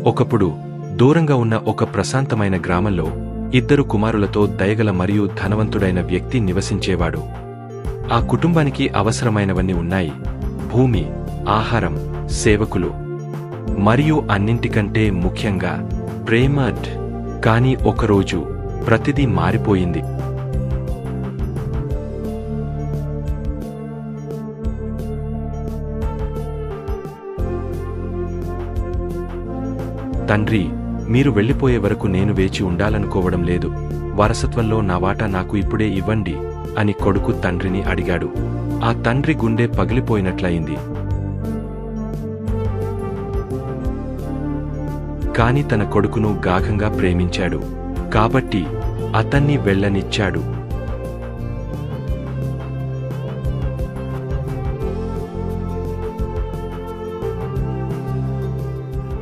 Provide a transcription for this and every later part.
ఒకప్పుడు దూరంగా ఉన్న ఒక ప్రశాంతమైన గ్రామంలో ఇద్దరు కుమారులతో దయగల మరియు ధనవంతుడైన వ్యక్తి నివసించేవాడు. ఆ కుటుంబానికి అవసరమైనవన్నీ ఉన్నాయి. భూమి ఆహారం సేవకులు. మరియు అన్నింటికంటే ముఖ్యంగా ప్రేమడ్ కాని ఒకరోజు ప్రతిదీ మారిపోయింది. తండ్రి మీరు వెళ్ళిపోయే వరకు నేను వేచి ఉండాలనుకోవడం లేదు. వారసత్వంలో నా వాటా నాకు ఇప్పుడే ఇవ్వండి అని కొడుకు తండ్రిని అడిగాడు. ఆ తండ్రి గుండె పగిలిపోయినట్లయింది. కాని తన కొడుకును గాఘంగా ప్రేమించాడు. కాబట్టి అతన్ని వెళ్ళనిచ్చాడు.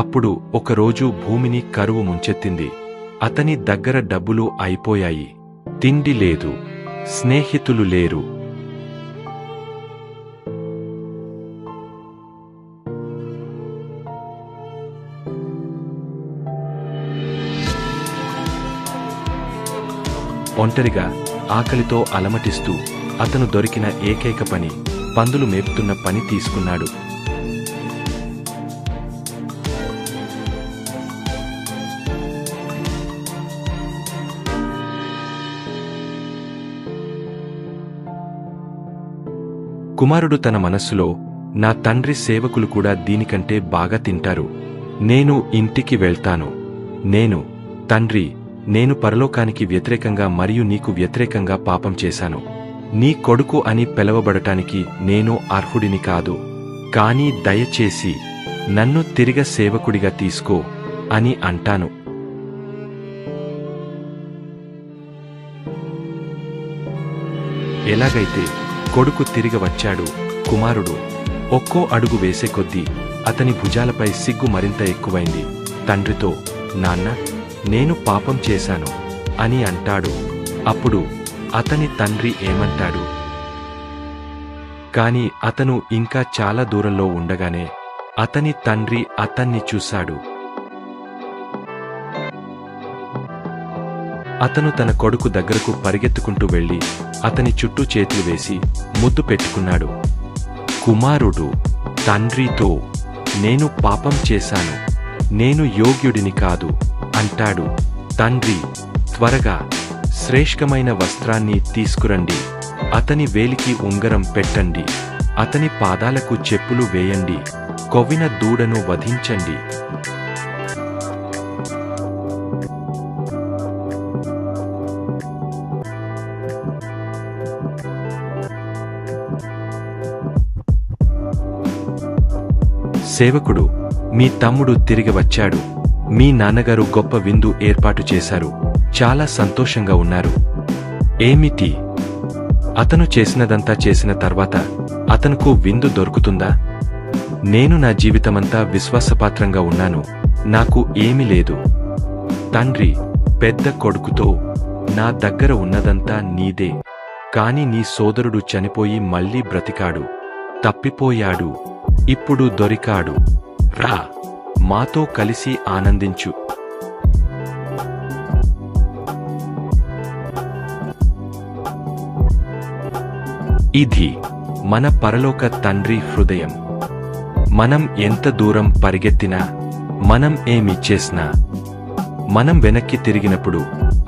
అప్పుడు ఒకరోజు భూమిని కరువు ముంచెత్తింది. అతని దగ్గర డబ్బులు అయిపోయాయి. తిండి లేదు. స్నేహితులు లేరు. ఒంటరిగా ఆకలితో అలమటిస్తూ అతను దొరికిన ఏకైక పని పందులు మేపుతున్న పని తీసుకున్నాడు. కుమారుడు తన మనస్సులో నా తండ్రి సేవకులు కూడా దీనికంటే బాగా తింటారు. నేను ఇంటికి వెళ్తాను. నేను తండ్రి నేను పరలోకానికి వ్యతిరేకంగా మరియు నీకు వ్యతిరేకంగా పాపం చేశాను. నీ కొడుకు అని పిలవబడటానికి నేను అర్హుడిని కాదు. కానీ దయచేసి నన్ను తిరిగ సేవకుడిగా తీసుకో అని అంటాను. ఎలాగైతే కొడుకు తిరిగి వచ్చాడు. కుమారుడు ఒక్కో అడుగు వేసే కొద్దీ అతని భుజాలపై సిగ్గు మరింత ఎక్కువైంది. తండ్రితో నాన్న నేను పాపం చేశాను అని అంటాడు. అప్పుడు అతని తండ్రి ఏమంటాడు? కాని అతను ఇంకా చాలా దూరంలో ఉండగానే అతని తండ్రి అతన్ని చూశాడు. అతను తన కొడుకు దగ్గరకు పరిగెత్తుకుంటూ వెళ్ళి అతని చుట్టూ చేతులు వేసి ముద్దు పెట్టుకున్నాడు. కుమారుడు తండ్రితో నేను పాపం చేశాను నేను యోగ్యుడిని కాదు అంటాడు. తండ్రి త్వరగా శ్రేష్ఠమైన వస్త్రాన్ని తీసుకురండి అతని వేలికి ఉంగరం పెట్టండి అతని పాదాలకు చెప్పులు వేయండి కొవ్విన దూడను వధించండి. సేవకుడు మీ తమ్ముడు తిరిగి వచ్చాడు. మీ నాన్నగారు గొప్ప విందు ఏర్పాటు చేశారు. చాలా సంతోషంగా ఉన్నారు. ఏమిటి? అతను చేసినదంతా చేసిన తర్వాత అతనుకు విందు దొరుకుతుందా? నేను నా జీవితమంతా విశ్వాసపాత్రంగా ఉన్నాను. నాకు ఏమీ లేదు. తండ్రి పెద్ద కొడుకుతో నా దగ్గర ఉన్నదంతా నీదే. కాని నీ సోదరుడు చనిపోయి మళ్ళీ బ్రతికాడు. తప్పిపోయాడు. ఇప్పుడు దొరికాడు. రా మాతో కలిసి ఆనందించు. ఇది మన పరలోక తండ్రి హృదయం. మనం ఎంత దూరం పరిగెత్తినా మనం ఏమిచ్చేసినా మనం వెనక్కి తిరిగినప్పుడు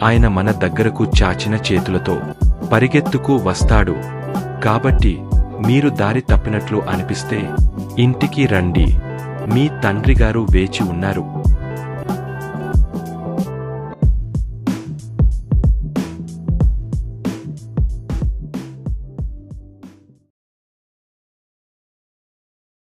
ఆయన మన దగ్గరకు చాచిన చేతులతో పరిగెత్తుకు వస్తాడు. కాబట్టి మీరు దారి తప్పినట్లు అనిపిస్తే ఇంటికి రండి. మీ తండ్రిగారు వేచి ఉన్నారు.